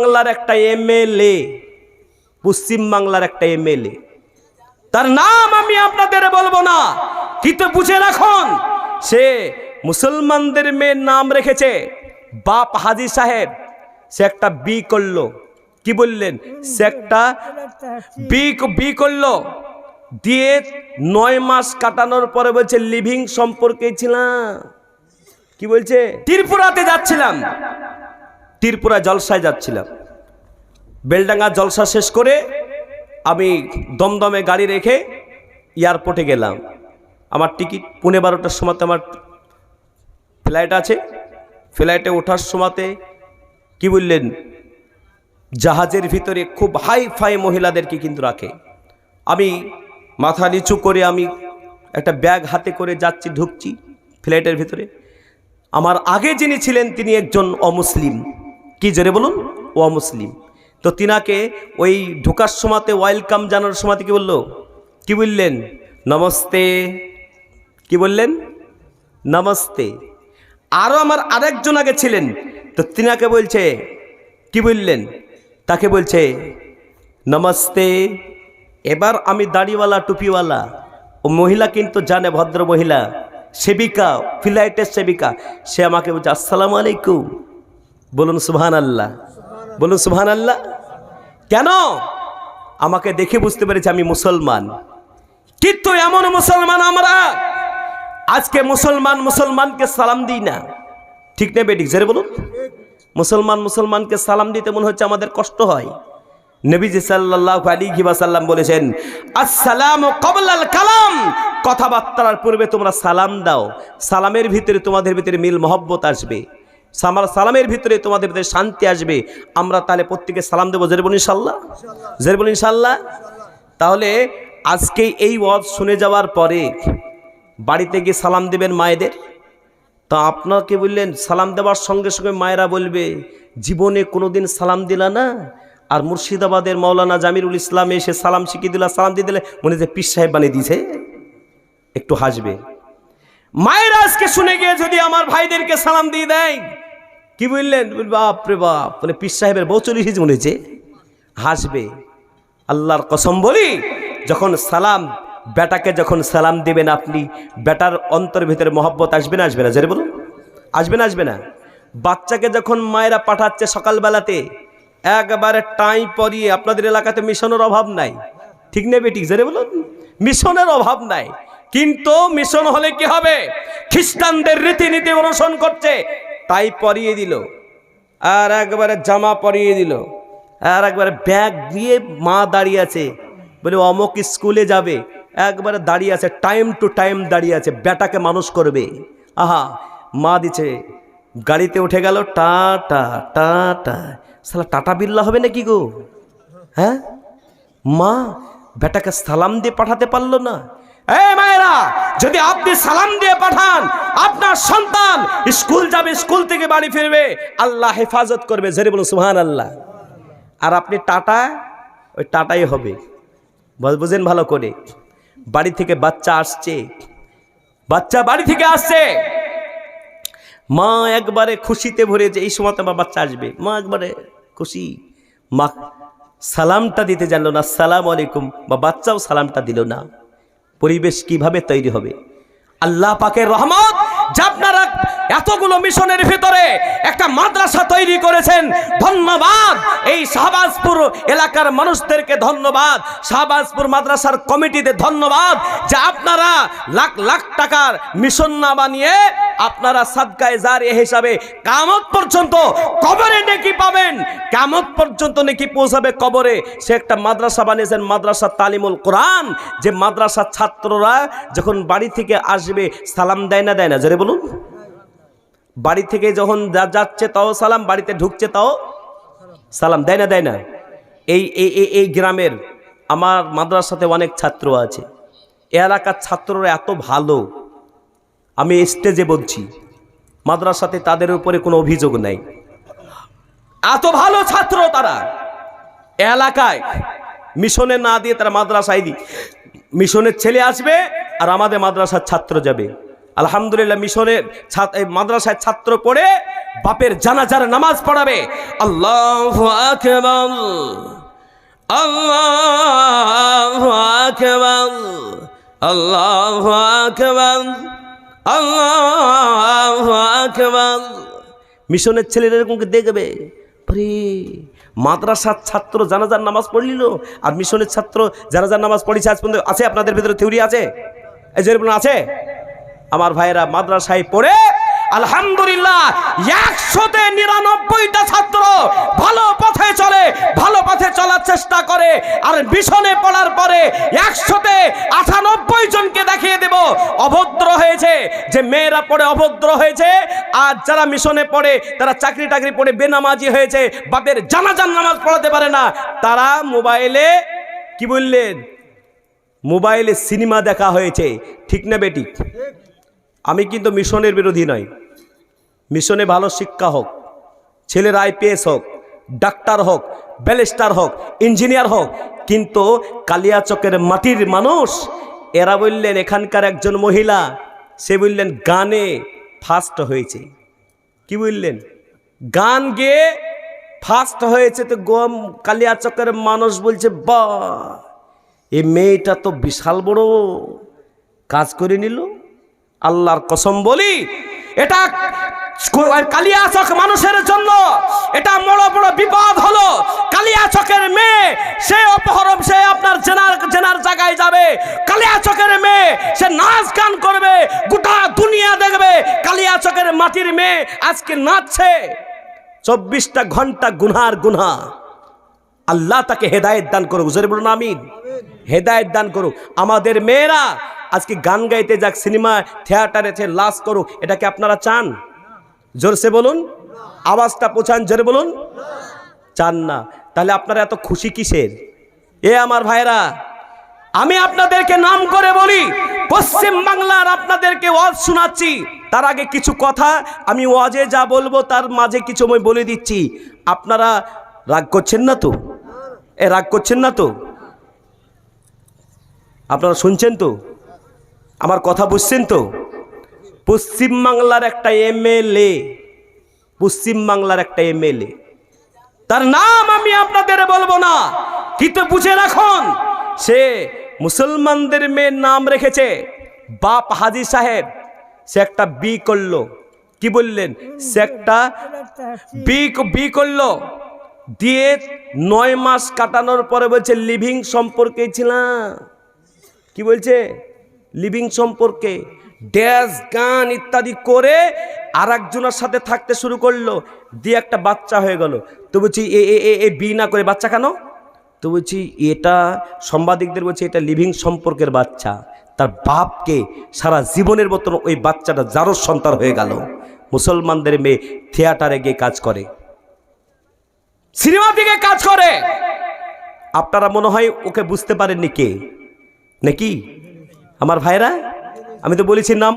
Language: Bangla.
বাংলার একটা এমএলএ, পশ্চিম বাংলার একটা এমএলএ। তার নাম আমি আপনাদের বলব না, কিন্তু বুঝে রাখুন, সে মুসলমানদের মেয়ের নাম রেখেছে বাপ হাজি সাহেব। সে একটা বি করল। কি বললেন? সে একটা বি বি করল। দিয়ে নয় মাস কাটানোর পরে বলছে লিভিং সম্পর্কে ছিলাম। কি বলছে? ত্রিপুরাতে যাচ্ছিলাম। ত্রিপুরা জলসায় যাচ্ছিলাম। বেলডাঙ্গা জলসা শেষ করে আমি দমদমে গাড়ি রেখে এয়ারপোর্টে গেলাম। আমার টিকিট পুনে বারোটার সময়তে আমার ফ্লাইট আছে। ফ্লাইটে ওঠার সময়তে কি বললেন? জাহাজের ভিতরে খুব হাই ফাই মহিলাদেরকে কিন্তু রাখে। আমি মাথা নিচু করে আমি একটা ব্যাগ হাতে করে যাচ্ছি, ঢুকছি ফ্লাইটের ভিতরে। আমার আগে যিনি ছিলেন তিনি একজন অমুসলিম। কি জোরে বলুন? ও মুসলিম। তো তিনাকে ওই ঢোকার সময়তে ওয়েলকাম জানার সময়তে কি বলল? কি বললেন? নমস্তে। কি বললেন? নমস্তে। আরও আমার আরেকজন আগে ছিলেন। তো তিনাকে বলছে, কি বললেন? তাকে বলছে, নমস্তে। এবার আমি দাড়িওয়ালা, টুপিওয়ালা, ও মহিলা কিন্তু জানে, ভদ্র মহিলা, সেবিকা, ফ্লাইটের সেবিকা। সে আমাকে বলছে, আসসালামু আলাইকুম। বলুন সুবহান আল্লাহ বলুন সুবহান আল্লাহ কেন? আমাকে দেখে বুঝতে পেরেছি আমি মুসলমান। কিন্তু এমন মুসলমান আমরা, আজকে মুসলমান মুসলমানকে সালাম দিই না। ঠিক নেই বেটিক জেরে বলুন। মুসলমান মুসলমানকে সালাম দিতে মনে হচ্ছে আমাদের কষ্ট হয়। নবীজি সাল্লাল্লাহু আলাইহি ওয়াসাল্লাম বলেছেন, আসসালামু কবলাল কালাম। কথাবার্তার পূর্বে তোমরা সালাম দাও। সালামের ভিতরে তোমাদের ভিতরে মিল মহব্বত আসবে। সামার সালামের ভিতরে তোমাদের ভিতরে শান্তি আসবে। আমরা তাহলে প্রত্যেকে সালাম দেবো। জেরে বলুন ইনশাল্লাহ। জেরে বলুন ইনশাল্লাহ। তাহলে আজকে এই ওয়াজ শুনে যাওয়ার পরে বাড়িতে গিয়ে সালাম দেবেন মায়েদের। তা আপনাকে বললেন, সালাম দেওয়ার সঙ্গে সঙ্গে মায়েরা বলবে, জীবনে কোনোদিন সালাম দিলা না? আর মুর্শিদাবাদের মৌলানা জামিরুল ইসলাম এসে সালাম শিখিয়ে দিলা, সালাম দিয়ে দিলে মনে যে পীর সাহেব বানিয়ে দিয়েছে। একটু হাসবে। মায়েরা আজকে শুনে গিয়ে যদি আমার ভাইদেরকে সালাম দিয়ে দেয় কি বললেন? বাপ রে বাপ। মানে পীর সাহেবের বউ চল্লিশ মনে হয়েছে হাসবে। আল্লাহর কসম বলি, যখন সালাম, বেটাকে যখন সালাম দেবেন আপনি, বেটার অন্তর ভিতরে মহব্বত আসবে না আসবে না? জেরে বলুন। আসবে না আসবে না। বাচ্চাকে যখন মায়েরা পাঠাচ্ছে সকালবেলাতে, একবারে টাই পরিয়ে আপনাদের এলাকাতে মিশনের অভাব নাই। ঠিক নেই বেটি? জেরে বলুন। মিশনের অভাব নাই। কিন্তু মিশন হলে কি হবে? খ্রিস্টানদের রীতিনীতি অনুসরণ করছে। তাই পরিয়ে দিল। আর একবারে জামা পরিয়ে দিল। আর একবারে ব্যাগ দিয়ে মা দাঁড়িয়ে আছে। বলে, অমুক স্কুলে যাবে। একবারে দাঁড়িয়ে আছে টাইম টু টাইম দাঁড়িয়ে আছে। বেটাকে মানুষ করবে। আহা, মা দিছে, গাড়িতে উঠে গেল টাটা টাটা সালা টাটা বিল্লা হবে নাকি গো? হ্যাঁ? মা বেটাকে সালাম দিয়ে পাঠাতে পারল না। এ মায়েরা, যদি আপনি সালাম দিয়ে পাঠান আপনার সন্তান স্কুল যাবে, স্কুল থেকে বাড়ি ফিরবে, আল্লাহ হেফাজত করবে। জেরে বলুন সুহান আল্লাহ আর আপনি টাটা, ওই টাটাই হবে। বুঝেন ভালো করে। বাড়ি থেকে বাচ্চা আসছে। বাচ্চা বাড়ি থেকে আসছে। মা একবারে খুশিতে ভরে যে এই সময়তে আমার বাচ্চা আসবে। মা একবারে খুশি। মা সালামটা দিতে জানলো না, সালাম আলাইকুম। বা বাচ্চাও সালামটা দিল না। পরিবেশ কীভাবে তৈরি হবে? আল্লাহ পাকের রহমত যা আপনারা এতগুলো মিশনের ভিতরে একটা মাদ্রাসা তৈরি করেছেন, ধন্যবাদ। এই শাহবাজপুর এলাকার মানুষদেরকে ধন্যবাদ। শাহবাজপুর মাদ্রাসার কমিটিতে ধন্যবাদ যে আপনারা লাখ লাখ টাকার মিশন না বানিয়ে আপনারা সাদকায় জারি হিসাবে কামত পর্যন্ত কবরে নেকি পাবেন। কামত পর্যন্ত নেকি পৌঁছাবে কবরে। সে একটা মাদ্রাসা বানিয়েছেন, মাদ্রাসা তালিমুল কোরআন। যে মাদ্রাসার ছাত্ররা যখন বাড়ি থেকে আসবে, সালাম দেয় না দেয় না? জোরে বলুন। বাড়ি থেকে যখন যাচ্ছে তাও সালাম, বাড়িতে ঢুকছে তাও সালাম, দেয় না দেয় না? এই এই গ্রামের আমার মাদ্রাসাতে অনেক ছাত্র আছে। এলাকার ছাত্ররা এত ভালো। আমি স্টেজে বলছি, মাদ্রাসাতে তাদের উপরে কোনো অভিযোগ নাই। এত ভালো ছাত্র তারা। এলাকায় মিশনে না দিয়ে তারা মাদ্রাসায় দি মিশনের ছেলে আসবে আর আমাদের মাদ্রাসার ছাত্র যাবে। আলহামদুলিল্লাহ মিশনের মাদ্রাসায় ছাত্র পড়ে বাপের জানাজার নামাজ পড়াবে। আল্লাহ আল্লাহ আল্লাহ মিশনের ছেলেরা এরকমকে দেখবে আরে মাদ্রাসার ছাত্র জানাজার নামাজ পড়লিল আর মিশনের ছাত্র জানাজার নামাজ পড়েছে আজ পর্যন্ত। আছে আপনাদের ভিতরে থিওরি আছে? এই আছে? আমার ভাইয়েরা মাদ্রাসায় পড়ে, আলহামদুলিল্লাহ, একশোতে নিরানব্বইটা ছাত্র ভালো পথে চলে, ভালো পথে চলার চেষ্টা করে, আর মিশনে পড়ার পরে একশোতে আটানব্বই জনকে দেখিয়ে দেব অভদ্র হয়েছে যে মেয়েরা পড়ে অভদ্র হয়েছে, আর যারা মিশনে পড়ে, তারা চাকরি টাকরি পড়ে বেনামাজি হয়েছে, বাপের জানাজান নামাজ পড়াতে পারে না। তারা মোবাইলে, কি বললেন? মোবাইলে সিনেমা দেখা হয়েছে। ঠিক না বেটি? আমি কিন্তু মিশনের বিরোধী নই। মিশনে ভালো শিক্ষা হোক, ছেলের আইপিএস হোক, ডাক্তার হোক, ব্যারিস্টার হোক, ইঞ্জিনিয়ার হোক, কিন্তু কালিয়াচকের মাটির মানুষ, এরা বললেন, এখানকার একজন মহিলা সে বললেন, গানে ফার্স্ট হয়েছে। কি বললেন? গান গেয়ে ফার্স্ট হয়েছে তো গম কালিয়াচকের মানুষ বলছে, বা, এ মেয়েটা তো বিশাল বড়। কাজ করে নিল। আল্লাহর কসম বলি, এটা কালিয়াচক মানুষের জন্য এটা বড় বড় বিপদ হলো। কালিয়াচকের মেয়ে, সে অপহরণ, সে আপনার জেনার জেনার জায়গায় যাবে কালিয়াচকের মেয়ে সে নাচ গান করবে গোটা দুনিয়া দেখবে কালিয়াচকের মাটির মেয়ে আজকে নাচছে। চব্বিশটা ঘণ্টা গুনহার গুনহা। আল্লাহ তাকে হেদায়েত দান করুক। জোরে বলুন, আমিন। হেদায়েত দান করুক। আমাদের মেয়েরা আজকে গান গাইতে যাক, সিনেমা, থিয়েটারে লাশ করুক এটাকে আপনারা চান? জোরসে বলুন। আওয়াজটা পৌঁছান, জোরে বলুন। চান না। তাহলে আপনারা এত খুশি কিসের? এ আমার ভাইরা আমি আপনাদেরকে নাম করে বলি পশ্চিম বাংলার আপনাদেরকে ওয়াজ শোনাচ্ছি। তার আগে কিছু কথা, আমি ওয়াজে যা বলব তার মাঝে কিছু আমি বলে দিচ্ছি। আপনারা রাগ করছেন না তো? এ, রাগ করছেন না তো? আপনারা শুনছেন তো? আমার কথা বুঝছেন তো? পশ্চিম বাংলার একটা এমএলএ, পশ্চিম বাংলার একটা এমএলএ। তার নাম আমি আপনাদের বলব না, কিন্তু বুঝে রাখুন, সে মুসলমানদের মেয়ের নাম রেখেছে, বাপ হাজি সাহেব। সে একটা বি করল। কি বললেন? সে একটা বি বি করল। দিয়ে নয় মাস কাটানোর পরে বলছে লিভিং সম্পর্কে ছিলাম কি বলছে? লিভিং সম্পর্কে। ড্যাস গান ইত্যাদি করে আর একজনের সাথে থাকতে শুরু করল। দিয়ে একটা বাচ্চা হয়ে গেল। তো বলছি, এ এ, এ- বি না করে বাচ্চা কেন? তো বলছি, এটা সাংবাদিকদের বলছে, এটা লিভিং সম্পর্কের বাচ্চা। তার বাপকে সারা জীবনের মতন ওই বাচ্চাটা যারো সন্তান হয়ে গেল। মুসলমানদের মেয়ে থিয়েটারে গিয়ে কাজ করে। সিনেমা দিকে কাজ করে। আপনারা মনে হয় ওকে বুঝতে পারেননি কে? নাকি? আমার ভাইরা? আমি তো বলেছি নাম